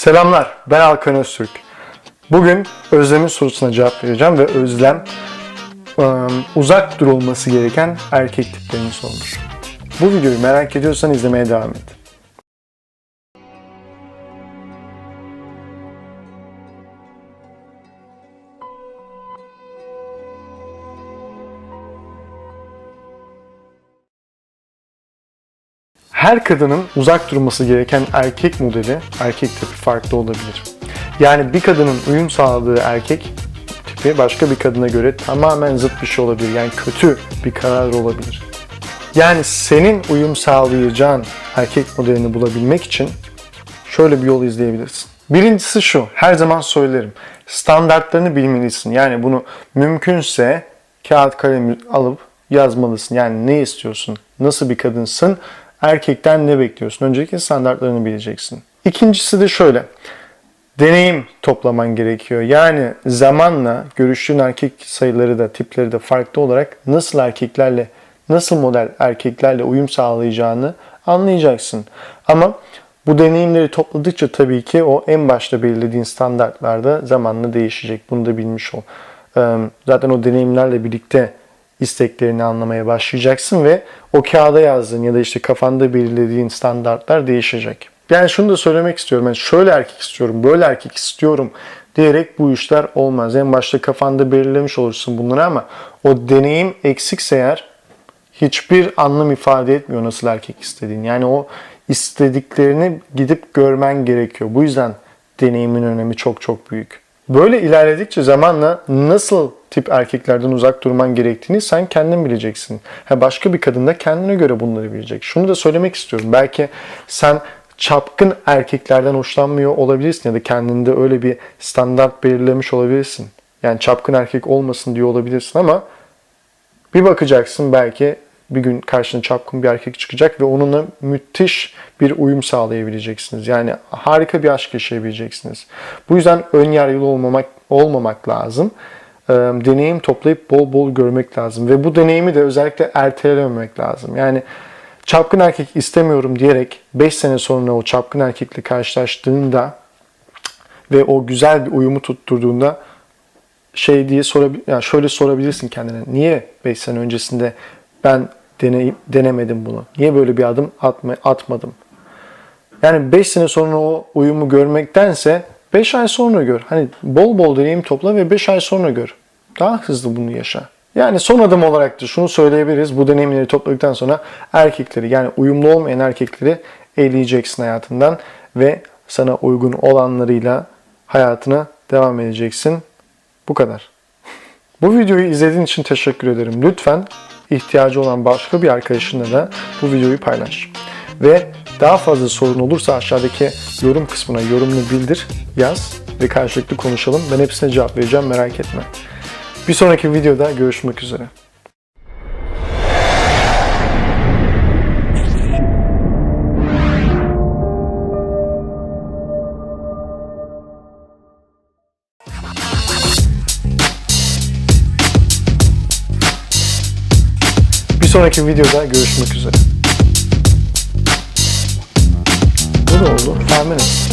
Selamlar, ben Alkan Öztürk. Bugün Özlem'in sorusuna cevap vereceğim ve Özlem ıı, uzak durulması gereken erkek tiplerini sormuş. Bu videoyu merak ediyorsan izlemeye devam et. Her kadının uzak durması gereken erkek modeli, erkek tipi farklı olabilir. Yani bir kadının uyum sağladığı erkek tipi başka bir kadına göre tamamen zıt bir şey olabilir. Yani kötü bir karar olabilir. Yani senin uyum sağlayacağın erkek modelini bulabilmek için şöyle bir yol izleyebilirsin. Birincisi şu, her zaman söylerim. Standartlarını bilmelisin. Yani bunu mümkünse kağıt kalem alıp yazmalısın. Yani ne istiyorsun? Nasıl bir kadınsın? Erkekten ne bekliyorsun? Öncelikle standartlarını bileceksin. İkincisi de şöyle. Deneyim toplaman gerekiyor. Yani zamanla görüştüğün erkek sayıları da tipleri de farklı olarak nasıl erkeklerle, nasıl model erkeklerle uyum sağlayacağını anlayacaksın. Ama bu deneyimleri topladıkça tabii ki o en başta belirlediğin standartlarda zamanla değişecek. Bunu da bilmiş ol. Zaten o deneyimlerle birlikte isteklerini anlamaya başlayacaksın ve o kağıda yazdığın ya da işte kafanda belirlediğin standartlar değişecek. Yani şunu da söylemek istiyorum. Yani şöyle erkek istiyorum, böyle erkek istiyorum diyerek bu işler olmaz. En başta kafanda belirlemiş olursun bunları ama o deneyim eksikse eğer hiçbir anlam ifade etmiyor nasıl erkek istediğin. Yani o istediklerini gidip görmen gerekiyor. Bu yüzden deneyimin önemi çok çok büyük. Böyle ilerledikçe zamanla nasıl tip erkeklerden uzak durman gerektiğini sen kendin bileceksin. Ha başka bir kadın da kendine göre bunları bilecek. Şunu da söylemek istiyorum. Belki sen çapkın erkeklerden hoşlanmıyor olabilirsin ya da kendinde öyle bir standart belirlemiş olabilirsin. Yani çapkın erkek olmasın diyor olabilirsin ama bir bakacaksın belki bir gün karşına çapkın bir erkek çıkacak ve onunla müthiş bir uyum sağlayabileceksiniz. Yani harika bir aşk yaşayabileceksiniz. Bu yüzden ön yargılı olmamak olmamak lazım. Ee, deneyim toplayıp bol bol görmek lazım ve bu deneyimi de özellikle ertelememek lazım. Yani çapkın erkek istemiyorum diyerek 5 sene sonra o çapkın erkekle karşılaştığında ve o güzel bir uyumu tutturduğunda şey diye sorabilir, yani şöyle sorabilirsin kendine. Niye 5 sene öncesinde ben deneyim, denemedim bunu? Niye böyle bir adım atma, atmadım? Yani 5 sene sonra o uyumu görmektense 5 ay sonra gör. Hani bol bol deneyim topla ve 5 ay sonra gör. Daha hızlı bunu yaşa. Yani son adım olarak da şunu söyleyebiliriz. Bu deneyimleri topladıktan sonra erkekleri yani uyumlu olmayan erkekleri eleyeceksin hayatından ve sana uygun olanlarıyla hayatına devam edeceksin. Bu kadar. Bu videoyu izlediğin için teşekkür ederim. Lütfen ihtiyacı olan başka bir arkadaşınla da bu videoyu paylaş. Ve daha fazla sorun olursa aşağıdaki yorum kısmına yorumunu bildir, yaz ve karşılıklı konuşalım. Ben hepsine cevap vereceğim merak etme. Bir sonraki videoda görüşmek üzere. Sonraki videoda görüşmek üzere. Ne oldu? Tahmin et.